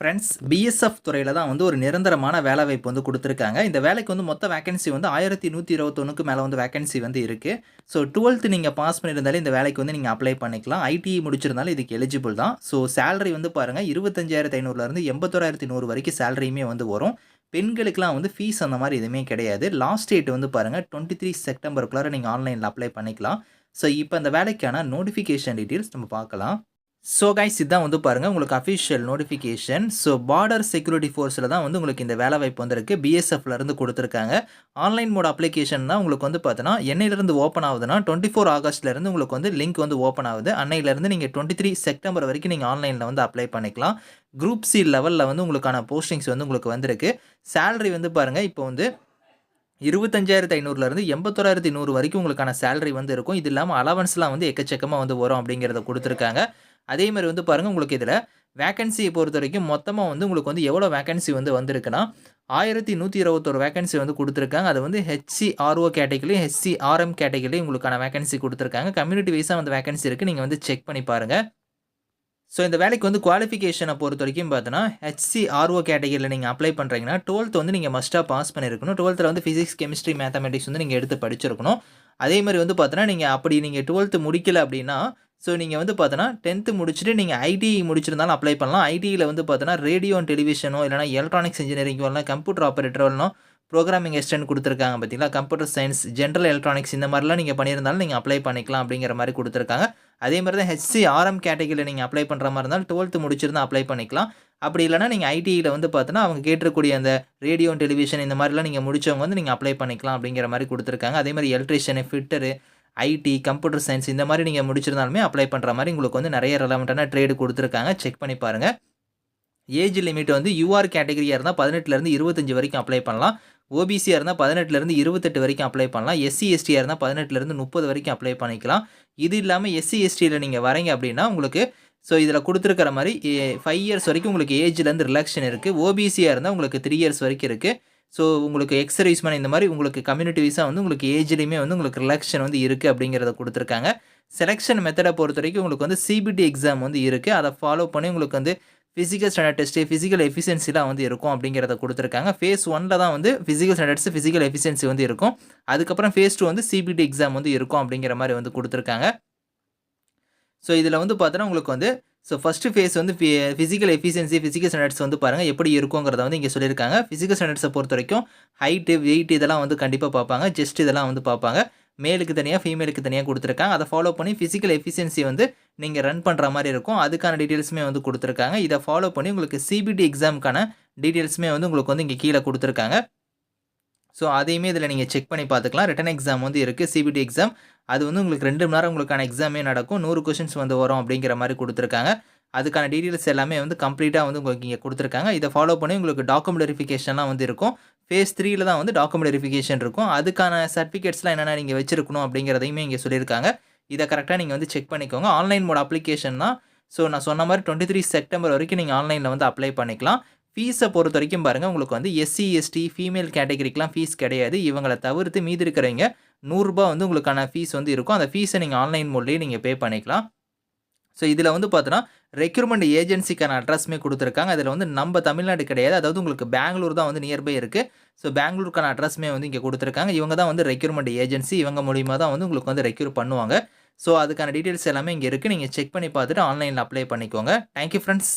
Friends BSF துறையில் தான் வந்து ஒரு நிரந்தரமான வேலை வாய்ப்பு வந்து கொடுத்துருக்காங்க. இந்த வேலைக்கு வந்து மொத்த வேகன்சி வந்து ஆயிரத்தி நூற்றி இருபத்தொன்னுக்கு மேலே வந்து வேகன்சி வந்து இருக்குது ஸோ டுவெல்த்து நீங்கள் பாஸ் பண்ணியிருந்தாலே இந்த வேலைக்கு வந்து நீங்கள் அப்ளை பண்ணிக்கலாம். ஐடிஐ முடிச்சிருந்தாலும் இதுக்கு எலிஜிபிள் தான். ஸோ சேலரி வந்து பாருங்கள் இருபத்தஞ்சாயிரத்து ஐநூறுலேருந்து எண்பத்தோராயிரத்தி நூறு வரைக்கும் சேலரியுமே வந்து வரும். பெண்களுக்குலாம் வந்து ஃபீஸ் அந்த மாதிரி எதுவுமே கிடையாது. லாஸ்ட் டேட் வந்து பாருங்கள் டுவெண்ட்டி த்ரீ செப்டம்பருக்குள்ளார நீங்கள் ஆன்லைனில் அப்ளை பண்ணிக்கலாம். ஸோ இப்போ அந்த வேலைக்கான நோட்டிஃபிகேஷன் டீட்டெயில்ஸ் நம்ம பார்க்கலாம். ஸோ கைஸ் இதுதான் வந்து பாருங்கள் உங்களுக்கு official notification so border security ஃபோர்ஸில் தான் வந்து உங்களுக்கு இந்த வேலை வாய்ப்பு வந்திருக்கு. பிஎஸ்எஃப்லேருந்து கொடுத்துருக்காங்க. ஆன்லைன் மோட் அப்ளிகேஷன் தான் உங்களுக்கு வந்து பார்த்தோன்னா என்னையிலேருந்து ஓப்பன் ஆகுதுன்னா டுவெண்ட்டி ஃபோர் ஆகஸ்ட்லேருந்து உங்களுக்கு வந்து லிங்க் வந்து ஓப்பன் ஆகுது. அன்னையிலேருந்து நீங்கள் டுவெண்ட்டி த்ரீ செப்டம்பர் வரைக்கும் நீங்கள் ஆன்லைனில் வந்து அப்ளை பண்ணிக்கலாம். குரூப் சி லெவலில் வந்து உங்களுக்கான போஸ்டிங்ஸ் வந்து உங்களுக்கு வந்திருக்கு. சேலரி வந்து பாருங்கள் இப்போ வந்து இருபத்தஞ்சாயிரத்து ஐநூறுலேருந்து எண்பத்தோராயிரத்தி நூறு வரைக்கும் உங்களுக்கான சேலரி வந்து இருக்கும். இது இல்லாமல் அலவன்ஸ்லாம் வந்து எக்கச்சக்கமாக வந்து வரும் அப்படிங்கிறத கொடுத்துருக்காங்க. அதே மாதிரி வந்து பாருங்கள் உங்களுக்கு இதில் வேக்கன்சியை பொறுத்த வரைக்கும் மொத்தமாக வந்து உங்களுக்கு வந்து எவ்வளோ வேக்கன்சி வந்து வந்திருக்குன்னா ஆயிரத்தி நூற்றி இருபத்தொரு வேக்கன்சி வந்து கொடுத்துருக்காங்க. அது வந்து HC RO category HCRM category உங்களுக்கான வேக்கன்சி கொடுத்துருக்காங்க. கம்யூனிட்டி வைஸாக வந்து வேக்கன்சி இருக்குது நீங்கள் வந்து செக் பண்ணி பாருங்கள் ஸோ இந்த வேலைக்கு வந்து குவாலிஃபிகேஷனை பொறுத்த வரைக்கும் பார்த்தோன்னா ஹெச்சி ஆர்ஓ கேட்டகிரியில் நீங்கள் அப்ளை பண்ணுறீங்கன்னா டுவெல்த் வந்து நீங்கள் மஸ்ட்டாக பாஸ் பண்ணியிருக்கணும் டுவெல்த்தில் வந்து ஃபிசிக்ஸ் கெமிஸ்ட்ரி மேத்தமெட்டிக்ஸ் வந்து நீங்கள் எடுத்து படிச்சிருக்கணும். அதே மாதிரி வந்து பார்த்தோன்னா நீங்கள் அப்படி நீங்கள் டுவெல்த்து முடிக்கல அப்படின்னா ஸோ நீங்கள் வந்து பார்த்தோன்னா டென்த்து முடிச்சுட்டு நீங்கள் ஐடிஐ முடிச்சிருந்தாலும் அப்ளை பண்ணலாம். ஐடியில் வந்து பார்த்தோன்னா ரேடியோ அண்ட் டெலிவிஷனோ இல்லைனா எலக்ட்ரானிக்ஸ் இன்ஜினியரிங் வரலாம் கம்ப்யூட்டர் ஆப்ரேட்டர் வரலாம் ப்ரோக்ராமிங் எஸ்டன் கொடுத்துருக்காங்க பார்த்தீங்களா? கம்ப்யூட்டர் சயின்ஸ் ஜென்ரல் எலக்ட்ரானிக்ஸ் இந்த மாதிரிலாம் நீங்கள் பண்ணியிருந்தாலும் நீங்கள் அப்ளை பண்ணிக்கலாம் அப்படிங்கிற மாதிரி கொடுத்துருக்காங்க. அதே மாதிரி தான் ஹெச்சி ஆர்எம் கேட்டகரியில் நீங்கள் அப்ளை பண்ணுற மாதிரி இருந்தாலும் டுவெல்த்து முடிச்சிருந்தா அப்ளை பண்ணிக்கலாம். அப்படி இல்லைனா நீங்கள் ஐடியில் வந்து பார்த்தோன்னா அவங்க கேட்டிருக்கூடிய அந்த ரேடியோ டெலிவிஷன் இந்த மாதிரிலாம் நீங்கள் முடிச்சவங்க வந்து நீங்கள் அப்ளை பண்ணிக்கலாம் அப்படிங்கிற மாதிரி கொடுத்துருக்காங்க. அதே மாதிரி electrician fitter IT computer science இந்த மாதிரி நீங்கள் முடிச்சிருந்தாலுமே அப்ளை பண்ணுற மாதிரி உங்களுக்கு வந்து நிறைய ரெலவெண்ட்டான ட்ரேடு கொடுத்துருக்காங்க. செக் பண்ணி பாருங்கள் ஏஜ் லிமிட் வந்து யூஆர் கேட்டகரியாக இருந்தால் பதினெட்டுலேருந்து இருபத்தஞ்சி வரைக்கும் அப்ளை பண்ணலாம். ஓபிசியாக இருந்தால் பதினெட்டுலேருந்து இருபத்தெட்டு வரைக்கும் அப்ளை பண்ணலாம். எஸ்சி எஸ்டியாக இருந்தால் பதினெட்டுலேருந்து முப்பது வரைக்கும் அப்ளை பண்ணிக்கலாம். இது இல்லாமல் எஸ்சி எஸ்டியில் நீங்கள் வரீங்க அப்படின்னா உங்களுக்கு ஸோ இதில் கொடுத்துருக்கிற மாதிரி ஃபைவ் இயர்ஸ் வரைக்கும் உங்களுக்கு ஏஜ்லேருந்து ரிலாக்ஷன் இருக்குது ஓபிசியாக இருந்தால் உங்களுக்கு த்ரீ இயர்ஸ் வரைக்கும் இருக்குது ஸோ உங்களுக்கு எக்ஸ் சர்வீஸ்மேன் இந்த மாதிரி உங்களுக்கு கம்யூனிட்டி வீஸாக வந்து உங்களுக்கு ஏஜ்லேயுமே வந்து உங்களுக்கு ரிலாக்ஷன் வந்து இருக்குது அப்படிங்கிறத கொடுத்துருக்காங்க. செலெக்ஷன் மெத்தடை பொறுத்த வரைக்கும் உங்களுக்கு வந்து சிபிடி எக்ஸாம் வந்து இருக்குது அதை ஃபாலோ பண்ணி உங்களுக்கு வந்து ஃபிசிக்கல் ஸ்டாண்டர்ட் டெஸ்ட்டு ஃபிசிக்கல் எஃபிஷியன்சிலாம் வந்து இருக்கும் அப்படிங்கிறத கொடுத்துருக்காங்க. ஃபேஸ் ஒனில் தான் வந்து ஃபிசிக்கல் ஸ்டாண்டர்ட்ஸ் ஃபிசிக்கல் எஃபிஷியன்சி வந்து இருக்கும். அதுக்கப்புறம் ஃபேஸ் டூ வந்து சிபிடி எக்ஸாம் வந்து இருக்கும் அப்படிங்கிற மாதிரி வந்து கொடுத்துருக்காங்க. ஸோ இதில் வந்து பார்த்தோன்னா உங்களுக்கு வந்து ஸோ ஃபஸ்ட்டு ஃபேஸ் வந்து ஃபிசிக்கல் எஃபிஷியன்சி ஃபிசிக்கல் ஸ்டாண்டர்ட்ஸ் வந்து பாருங்கள் எப்படி இருக்குங்கிறத வந்து இங்கே சொல்லியிருக்காங்க. ஃபிசிக்கல் ஸ்டாண்டர்ட்ஸை பொறுத்த வரைக்கும் ஹைட்டு வெயிட் இதெல்லாம் வந்து கண்டிப்பாக பார்ப்பாங்க. ஜஸ்ட் இதெல்லாம் வந்து பார்ப்பாங்க. மேலுக்கு தனியாக ஃபீமேலுக்கு தனியாக கொடுத்துருக்காங்க. அதை ஃபாலோ பண்ணி ஃபிசிக்கல் எஃபிஷியன்சி வந்து நீங்கள் ரன் பண்ணுற மாதிரி இருக்கும். அதுக்கான டீட்டெயில்ஸுமே வந்து கொடுத்துருக்காங்க. இதை ஃபாலோ பண்ணி உங்களுக்கு சிபிடி எக்ஸாமுக்கான டீட்டெயில்ஸுமே வந்து உங்களுக்கு வந்து இங்கே கீழே கொடுத்துருக்காங்க. ஸோ அதையுமே இதில் நீங்கள் செக் பண்ணி பார்த்துக்கலாம். ரிட்டன் எக்ஸாம் வந்து இருக்குது சிபிடி எக்ஸாம் அது வந்து உங்களுக்கு ரெண்டு மணி நேரம் உங்களுக்கான எக்ஸாமே நடக்கும். நூறு கொஷின்ஸ் வந்து வரும் அப்படிங்கிற மாதிரி கொடுத்துருக்காங்க. அதுக்கான டீட்டெயில்ஸ் எல்லாமே வந்து கம்ப்ளீட்டாக வந்து உங்களுக்கு இங்கே கொடுத்துருக்காங்க. இதை ஃபாலோ பண்ணி உங்களுக்கு டாக்குமெண்ட் வெரிஃபிகேஷன்லாம் வந்து இருக்கும். ஃபேஸ் த்ரீயில் தான் வந்து டாக்குமெண்ட் வெரிஃபிகேஷன் இருக்கும். அதுக்கான சர்டிஃபிகேட்ஸ்லாம் என்னென்ன நீங்கள் வச்சிருக்கணும் அப்படிங்கிறதையுமே இங்கே சொல்லியிருக்காங்க. இதை கரெக்டாக நீங்கள் வந்து செக் பண்ணிக்கோங்க. ஆன்லைன் மோட் அப்ளிகேஷன் தான். ஸோ நான் சொன்ன மாதிரி டுவெண்ட்டி த்ரீ செப்டம்பர் வரைக்கும் நீங்கள் ஆன்லைனில் வந்து அப்ளை பண்ணிக்கலாம். ஃபீஸை பொறுத்த வரைக்கும் பாருங்கள் உங்களுக்கு வந்து எஸ்சி எஸ்டி ஃபீமேல் கேட்டகரிக்கெலாம் ஃபீஸ் கிடையாது. இவங்களை தவிர்த்து மீதி இருக்கிறவங்க நூறுரூபா வந்து உங்களுக்கான ஃபீஸ் வந்து இருக்கும். அந்த ஃபீஸை நீங்கள் ஆன்லைன் மோட்லேயே நீங்கள் பே பண்ணிக்கலாம். ஸோ இதில் வந்து பார்த்தோன்னா ரெக்யூர்மெண்ட் ஏஜென்சிக்கான அட்ரஸ்மே கொடுத்துருக்காங்க. அதில் வந்து நம்ம தமிழ்நாடு கிடையாது. அதாவது உங்களுக்கு பெங்களூர் தான் வந்து நியர்பை இருக்குது ஸோ பெங்களூருக்கான அட்ரஸ்மே வந்து இங்கே கொடுத்துருக்காங்க. இவங்க தான் வந்து ரெக்யூர்மெண்ட் ஏஜென்சி இவங்க மூலியமாக தான் வந்து உங்களுக்கு வந்து ரெக்யூர் பண்ணுவாங்க. ஸோ அதுக்கான டீட்டெயில்ஸ் எல்லாமே இங்கே இருக்குது நீங்கள் செக் பண்ணி பார்த்துட்டு ஆன்லைனில் அப்ளை பண்ணிக்கோங்க. Thank you friends